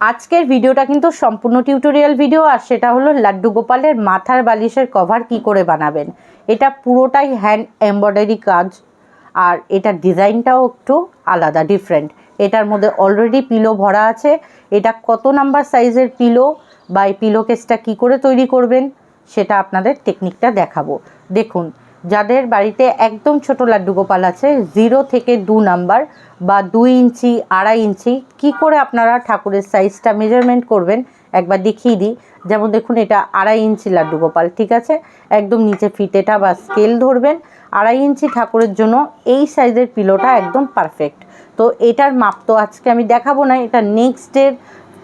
আজকের ভিডিওটা কিন্তু সম্পূর্ণ টিউটোরিয়াল ভিডিও আর সেটা হলো লাড্ডু গোপালের মাথার বালিশের কভার কি করে বানাবেন। এটা পুরোটাই হ্যান্ড এমব্রয়ডারি কাজ, আর এটার ডিজাইনটাও একটু আলাদা ডিফারেন্ট এটার মধ্যে অলরেডি পিলো ভরা আছে। এটা কত নাম্বার সাইজের পিলো বা এই পিলো কেসটা কী করে তৈরি করবেন, সেটা আপনাদের টেকনিকটা দেখাবো। দেখুন যাদের বাড়িতে একদম ছোট লাড্ডু গোপাল আছে জিরো থেকে দু নাম্বার বা দুই ইঞ্চি, আড়াই ইঞ্চি, কি করে আপনারা ঠাকুরের সাইজটা মেজারমেন্ট করবেন? একবার দেখিয়ে দিই। যেমন দেখুন, এটা আড়াই ইঞ্চি লাড্ডু গোপাল, ঠিক আছে? একদম নিচে ফিতেটা বা স্কেল ধরবেন। আড়াই ইঞ্চি ঠাকুরের জন্য এই সাইজের পিলোটা একদম পারফেক্ট তো এটার মাপ তো আজকে আমি দেখাবো না, এটা নেক্সট ডের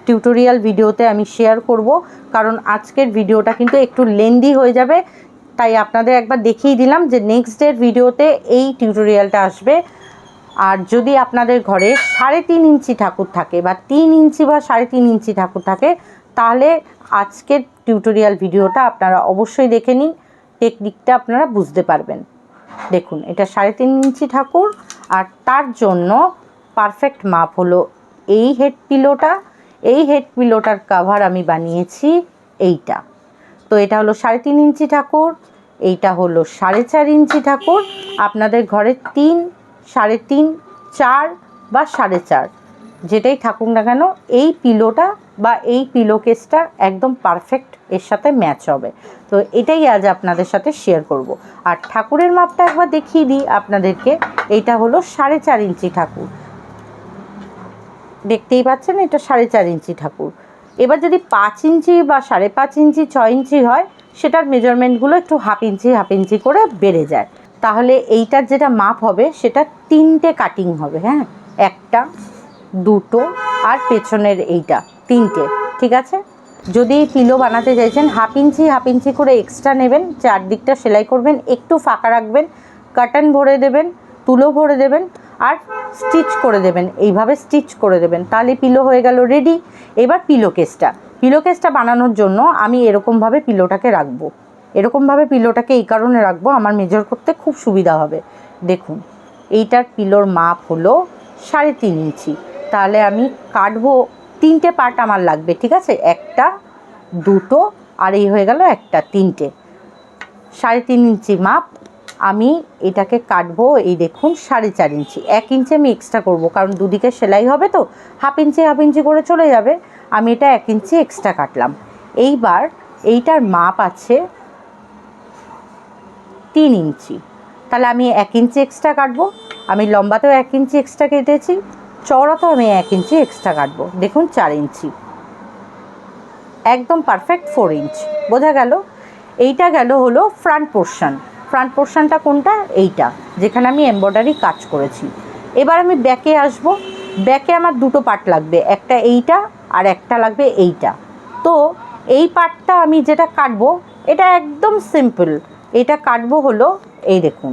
টিউটোরিয়াল ভিডিওতে আমি শেয়ার করব। কারণ আজকের ভিডিওটা কিন্তু একটু লেন্দি হয়ে যাবে। তাই আপনাদের একবার দেখিয়ে দিলাম যে নেক্সট ডের ভিডিওতে এই টিউটোরিয়ালটা আসবে। আর যদি আপনাদের ঘরে সাড়ে তিন ইঞ্চি ঠাকুর থাকে বা তিন ইঞ্চি বা সাড়ে তিন ইঞ্চি ঠাকুর থাকে, তাহলে আজকের টিউটোরিয়াল ভিডিওটা আপনারা অবশ্যই দেখে নিন। টেকনিকটা আপনারা বুঝতে পারবেন। দেখুন, এটা সাড়ে তিন ইঞ্চি ঠাকুর আর তার জন্য পারফেক্ট মাপ হলো এই হেড পিলোটা এই হেড পিলোটার কাভার আমি বানিয়েছি এইটা। তো এটা হলো সাড়ে তিন ইঞ্চি ঠাকুর, এইটা হলো সাড়ে চার ইঞ্চি ঠাকুর। আপনাদের ঘরে তিন, সাড়ে তিন, চার বা সাড়ে চার, যেটাই থাকুক না কেন, এই পিলোটা বা এই পিলো কেসটা একদম পারফেক্ট এর সাথে ম্যাচ হবে। তো এটাই আজ আপনাদের সাথে শেয়ার করব। আর ঠাকুরের মাপটা একবার দেখিয়ে দিই আপনাদেরকে, এইটা হলো সাড়ে চার ইঞ্চি ঠাকুর। দেখতেই পাচ্ছেন এটা সাড়ে চার ইঞ্চি ঠাকুর। এবার যদি পাঁচ ইঞ্চি বা সাড়ে পাঁচ ইঞ্চি, ছয় ইঞ্চি হয়, সেটার মেজারমেন্টগুলো একটু হাফ ইঞ্চি হাফ ইঞ্চি করে বেড়ে যায়। তাহলে এইটার যেটা মাপ হবে, সেটা তিনটে কাটিং হবে হ্যাঁ? একটা, দুটো, আর পেছনের এইটা, তিনটে, ঠিক আছে? যদি পিলো বানাতে চাইছেন হাফ ইঞ্চি হাফ ইঞ্চি করে এক্সট্রা নেবেন, চারদিকটা সেলাই করবেন, একটু ফাঁকা রাখবেন কাটন ভরে দেবেন, তুলো ভরে দেবেন আর স্টিচ করে দেবেন। এইভাবে স্টিচ করে দেবেন। তাহলে পিলো হয়ে গেল রেডি এবার পিলো কেসটা পিলো কেসটা বানানোর জন্য আমি এরকমভাবে পিলোটাকে রাখব। এরকমভাবে পিলোটাকে এই কারণে রাখব, আমার মেজর করতে খুব সুবিধা হবে। দেখুন, এইটার পিলোর মাপ হলো সাড়ে তিন ইঞ্চি। তাহলে আমি কাটবো, তিনটে পার্ট আমার লাগবে, ঠিক আছে? একটা, দুটো, আর এই হয়ে গেল একটা, তিনটে। সাড়ে তিন ইঞ্চি মাপ আমি এটাকে কাটবো এই দেখুন সাড়ে চার ইঞ্চি। এক ইঞ্চি আমি এক্সট্রা করব, কারণ দুদিকে সেলাই হবে তো হাফ ইঞ্চি হাফ ইঞ্চি করে চলে যাবে। আমি এটা এক ইঞ্চি এক্সট্রা কাটলাম। এইবার এইটার মাপ আছে তিন ইঞ্চি। তাহলে আমি এক ইঞ্চি এক্সট্রা কাটবো, আমি লম্বাতেও এক ইঞ্চি এক্সট্রা কেটেছি, চওড়াতেও আমি এক ইঞ্চি এক্সট্রা কাটবো। দেখুন চার ইঞ্চি। একদম পারফেক্ট ফোর ইঞ্চ বোঝা গেল? এইটা গেল হলো ফ্রন্ট পোর্শন ফ্রন্ট পোর্শনটা কোনটা? এইটা, যেখানে আমি এমব্রয়ডারি কাজ করেছি। এবার আমি ব্যাকে আসব। ব্যাকে আমার দুটো পার্ট লাগবে, একটা এইটা আর একটা লাগবে এইটা। তো এই পার্টটা আমি যেটা কাটবো, এটা একদম সিম্পল এটা কাটবো হলো, এই দেখুন।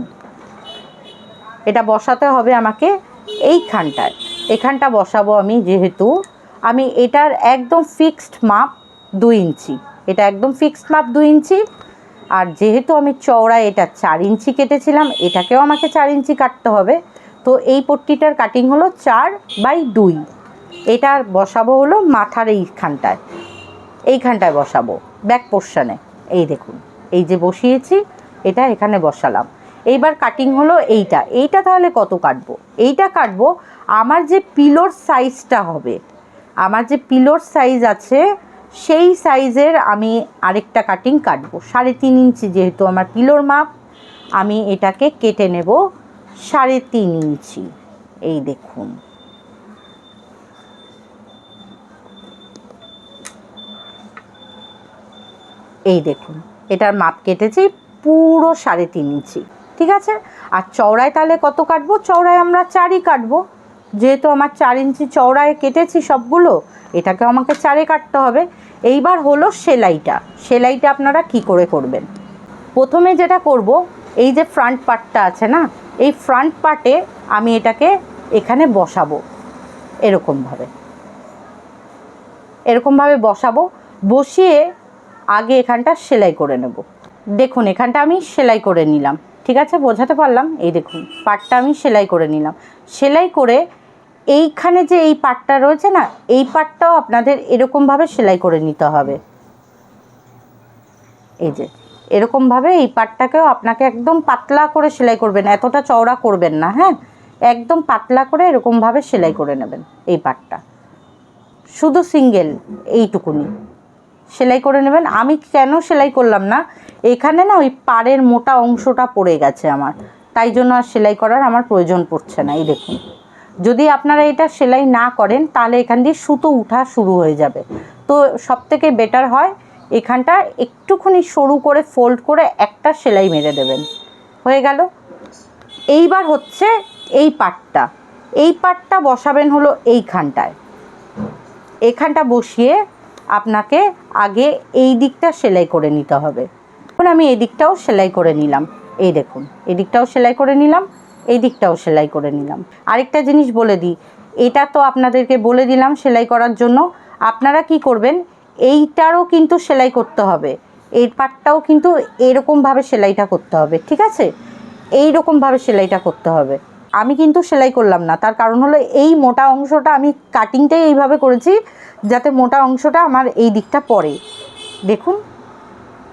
এটা বসাতে হবে আমাকে এইখানটায়। এখানটা বসাবো আমি যেহেতু। আমি এটার একদম ফিক্সড মাপ দু ইঞ্চি। এটা একদম ফিক্সড মাপ দু ইঞ্চি। আর যেহেতু আমি চওড়ায় এটা চার ইঞ্চি কেটেছিলাম, এটাকেও আমাকে চার ইঞ্চি কাটতে হবে। তো এই পট্টিটার কাটিং হলো চার বাই দুই। এটা বসাবো হলো মাথার এইখানটায়। এইখানটায় বসাবো ব্যাক পোর্শনে এই দেখুন, এই যে বসিয়েছি, এটা এখানে বসালাম। এইবার কাটিং হলো এইটা। এইটা তাহলে কত কাটবো? এইটা কাটবো, আমার যে পিলোর সাইজটা হবে, আমার যে পিলোর সাইজ আছে সেই সাইজের আমি আরেকটা কাটিং কাটবো। সাড়ে তিন ইঞ্চি যেহেতু আমার পিলোর মাপ, আমি এটাকে কেটে নেব সাড়ে তিন ইঞ্চি। এই দেখুন। এই দেখুন, এটার মাপ কেটেছি পুরো সাড়ে তিন ইঞ্চি। ঠিক আছে? আর চওড়ায় তাহলে কত কাটবো? চওড়ায় আমরা চারই কাটবো। যেহেতু আমার চার ইঞ্চি চওড়ায় কেটেছি সবগুলো, এটাকে আমাকে চারে কাটতে হবে। এইবার হলো সেলাইটা। সেলাইটা আপনারা কি করে করবেন? প্রথমে যেটা করব, এই যে ফ্রন্ট পার্টটা আছে না, এই ফ্রন্ট পার্টে আমি এটাকে এখানে বসাবো এরকমভাবে। এরকমভাবে বসাবো, বসিয়ে আগে এখানটা সেলাই করে নেব। দেখুন, এখানটা আমি সেলাই করে নিলাম। ঠিক আছে, বোঝাতে পারলাম? এই দেখুন পাটটা আমি সেলাই করে নিলাম। সেলাই করে এইখানে যে এই পাটটা রয়েছে না, এই পাটটাও আপনাদের এরকমভাবে সেলাই করে নিতে হবে। এই যে, এরকমভাবে এই পাটটাকেও আপনাকে একদম পাতলা করে সেলাই করবেন, এতটা চওড়া করবেন না হ্যাঁ? একদম পাতলা করে এরকমভাবে সেলাই করে নেবেন এই পাটটা। শুধু সিঙ্গেল এইটুকুনি। সেলাই করে নেবেন। আমি কেন সেলাই করলাম না? এখানে না ওই পাড়ের মোটা অংশটা পড়ে গেছে আমার। তাই জন্য আর সেলাই করার আমার প্রয়োজন পড়ছে না, এই দেখুন। যদি আপনারা এটা সেলাই না করেন, তাহলে এখান দিয়ে সুতো উঠা শুরু হয়ে যাবে। তো সব থেকে বেটার হয়, এখানটা একটুখানি সরু করে ফোল্ড করে একটা সেলাই মেরে দেবেন। হয়ে গেল? এইবার হচ্ছে এই পাটটা। এই পাটটা বসাবেন হলো এইখানটায়। এখানটা বসিয়ে আপনাকে আগে এই দিকটা সেলাই করে নিতে হবে। এখন আমি এদিকটাও সেলাই করে নিলাম। এই দেখুন, এদিকটাও সেলাই করে নিলাম। এই দিকটাও সেলাই করে নিলাম। আরেকটা জিনিস বলে দিই, এটা তো আপনাদেরকে বলে দিলাম সেলাই করার জন্য। আপনারা কি করবেন, এইটারও কিন্তু সেলাই করতে হবে। এই পাটটাও কিন্তু এরকমভাবে সেলাইটা করতে হবে, ঠিক আছে? এই রকমভাবে সেলাইটা করতে হবে। আমি কিন্তু সেলাই করলাম না, তার কারণ হলো এই মোটা অংশটা আমি কাটিংটাই এইভাবে করেছি, যাতে মোটা অংশটা আমার এই দিকটা পড়ে। দেখুন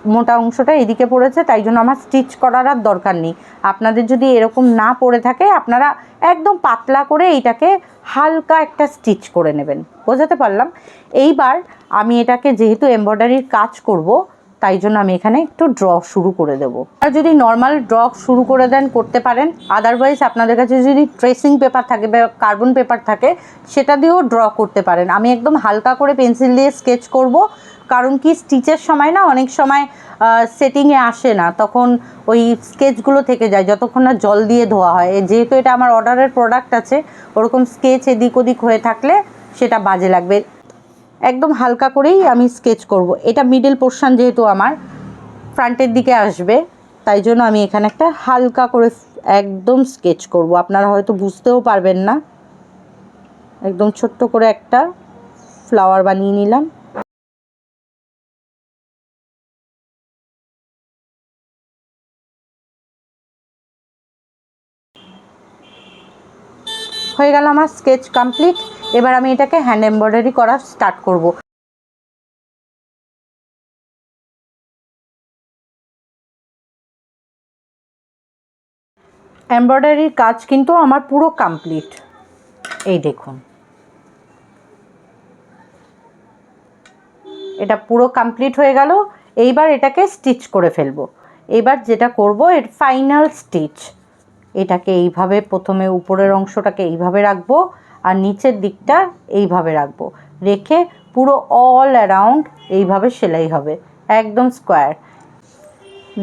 মোটা অংশটা এদিকে পড়েছে, তাই জন্য আমার স্টিচ করার আর দরকার নেই। আপনাদের যদি এরকম না পড়ে থাকে, আপনারা একদম পাতলা করে এইটাকে হালকা একটা স্টিচ করে নেবেন। বোঝাতে পারলাম? এইবার আমি এটাকে যেহেতু এমব্রয়ডারির কাজ করব তাই জন্য আমি এখানে একটু ড্র শুরু করে দেব। আর যদি নর্মাল ড্র শুরু করে দেন, করতে পারেন। আদারওয়াইজ আপনাদের কাছে যদি ট্রেসিং পেপার থাকে বা কার্বন পেপার থাকে, সেটা দিয়েও ড্র করতে পারেন। আমি একদম হালকা করে পেন্সিল দিয়ে স্কেচ করব। কারণ কি স্টিচের সময় না, অনেক সময় সেটিংয়ে আসে না। তখন ওই স্কেচগুলো থেকে যায়, যতক্ষণ না জল দিয়ে ধোয়া হয়। যেহেতু এটা আমার অর্ডারের প্রোডাক্ট আছে, ওরকম স্কেচ এদিক ওদিক হয়ে থাকলে সেটা বাজে লাগবে। একদম হালকা করেই আমি স্কেচ করব। এটা মিডল পোর্শন যেহেতু আমার, ফ্রন্টের দিকে আসবে, তাই জন্য আমি এখানে একটা হালকা করে একদম স্কেচ করব। আপনারা হয়তো বুঝতেও পারবেন না। একদম ছোট্ট করে একটা ফ্লাওয়ার বানিয়ে নিলাম। হয়ে গেল আমার স্কেচ কমপ্লিট এবার আমি এটাকে হ্যান্ড এমব্রয়ডারি করা স্টার্ট করব। এমব্রয়ডারির কাজ কিন্তু আমার পুরো কমপ্লিট এই দেখুন। এটা পুরো কমপ্লিট হয়ে গেল। এইবার এটাকে স্টিচ করে ফেলব। এবার যেটা করব, এর ফাইনাল স্টিচ এটাকে এইভাবে প্রথমে উপরের অংশটাকে এইভাবে রাখব। আর নিচের দিকটা এইভাবে রাখব। রেখে পুরো অল অ্যারাউন্ড এইভাবে সেলাই হবে, একদম স্কোয়ার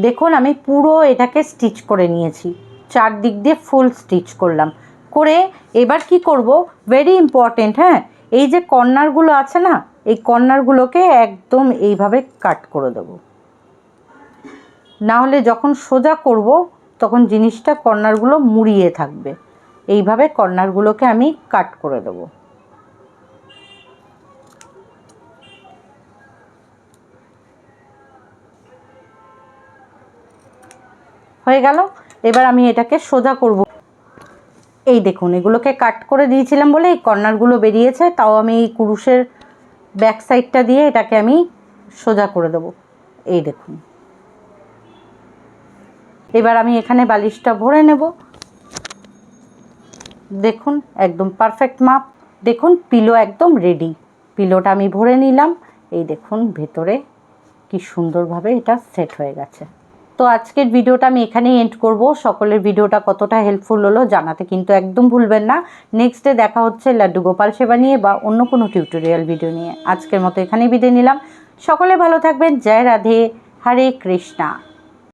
দেখুন, আমি পুরো এটাকে স্টিচ করে নিয়েছি। চারদিক দিয়ে ফুল স্টিচ করলাম। করে এবার কি করব? ভেরি ইম্পর্টেন্ট হ্যাঁ? এই যে কর্নারগুলো আছে না, এই কর্নারগুলোকে একদম এইভাবে কাট করে দেব। না হলে যখন সোজা করব, তখন জিনিসটা কর্নারগুলো মুড়িয়ে থাকবে। এইভাবে কর্নারগুলোকে আমি কাট করে দেব। হয়ে গেল। এবার আমি এটাকে সোজা করব। এই দেখুন, এগুলোকে কাট করে দিয়েছিলাম বলে এই কর্নারগুলো বেরিয়েছে, তাও আমি এই কুরুশের ব্যাক সাইডটা দিয়ে এটাকে আমি সোজা করে দেবো। এই দেখুন। এবার আমি এখানে বালিশটা ভরে নেব। দেখুন, একদম পারফেক্ট মাপ দেখুন পিলো একদম রেডি পিলোটা আমি ভরে নিলাম। এই দেখুন, ভেতরে কি সুন্দরভাবে এটা সেট হয়ে গেছে। তো আজকের ভিডিওটা আমি এখানেই এন্ড করব। সকলের ভিডিওটা কতটা হেল্পফুল হলো জানাতে কিন্তু একদম ভুলবেন না। নেক্সট ডে দেখা হচ্ছে লাড্ডু গোপাল সেবা নিয়ে বা অন্য কোনো টিউটোরিয়াল ভিডিও নিয়ে। আজকের মতো এখানেই বিদায় নিলাম। সকলে ভালো থাকবেন। জয় রাধে। হরে কৃষ্ণা।